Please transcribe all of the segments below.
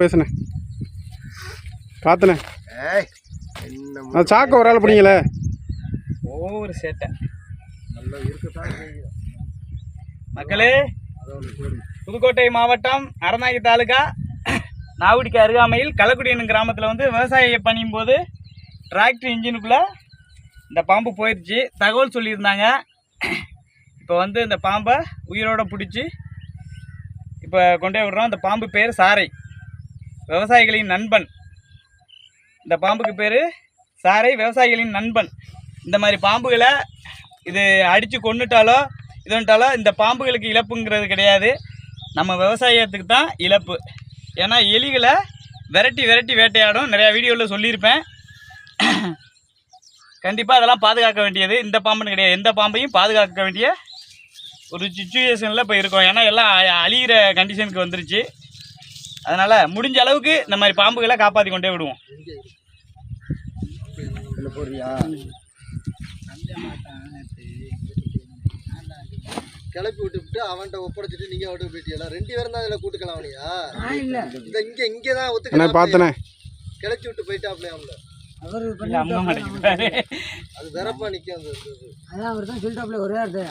பேசுனே. என்ன அது சாக்க ஒரு ஆள் பிடிங்களே ஒவ்வொரு சேட்டை. மக்களே புதுக்கோட்டை மாவட்டம் அறநாகி தாலுகா நாவுடிக்கு அருகாமையில் கள்ளக்குடி என்னும் கிராமத்தில் வந்து விவசாய பணியும் போது டிராக்டர் இன்ஜினுக்குள்ளே இந்த பாம்பு போயிடுச்சு தகவல் சொல்லியிருந்தாங்க. இப்போ வந்து இந்த பாம்பை உயிரோட பிடிச்சி இப்போ கொண்டு விடுறோம். இந்த பாம்பு பேர் சாரை. விவசாயிகளின் நண்பன். இந்த பாம்புக்கு பேர் சாரை விவசாயிகளின் நண்பன். இந்த மாதிரி பாம்புகளை இது அடித்து கொண்டுட்டாலோ இதுன்ட்டாலோ இந்த பாம்புகளுக்கு இழப்புங்கிறது கிடையாது. நம்ம விவசாயத்துக்கு தான் இழப்பு. ஏன்னா எலிகளை விரட்டி விரட்டி வேட்டையாடும். நிறையா வீடியோவில் சொல்லியிருப்பேன். கண்டிப்பாக அதெல்லாம் பாதுகாக்க வேண்டியது. இந்த பாம்புன்னு கிடையாது. எந்த பாம்பையும் பாதுகாக்க வேண்டிய ஒரு சுச்சுவேஷனில் இப்போ இருக்கோம். ஏன்னா எல்லாம் அ- அழியிற கண்டிஷனுக்கு வந்துருச்சு. அதனால் முடிஞ்ச அளவுக்கு இந்த மாதிரி பாம்புகளை காப்பாற்றி கொண்டே விடுவோம். என்ன போறியா கிளப்பி விட்டுவிட்டு அவன்கிட்ட ஒப்படைச்சிட்டு நீங்க விட்டு போயிட்டீங்களா ரெண்டு பேரும் தான் அதில் கூட்டுக்கலாம் அவனையா இந்த இங்க இங்கே தான் அண்ணே ஒத்துக்கலாம் பார்த்தனே கிளச்சி விட்டு போயிட்டாப்லையா அவங்கள. அது வெறப்பா நிற்கும் அந்த. அதான் அவர் தான் சொல்லிட்டாப்புல ஒரே வார்த்தை.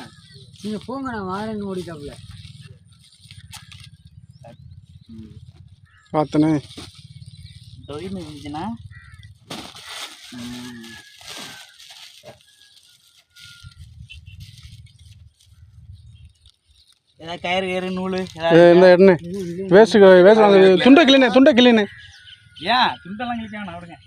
நீங்கள் போங்க நான் வாரேன்னு ஓடிட்டாப்புல பார்த்தனே தொழில் இருந்துச்சுன்னா ஏதாவது கயிறு ஏறு நூல் இந்த எண்ணெய் வேஸ்ட்டு வேஸ்ட் துண்டை கிளீனே துண்டை கிளீனே. ஏன்? துண்டெல்லாம் கிழிச்சாங்க நான் விடுங்க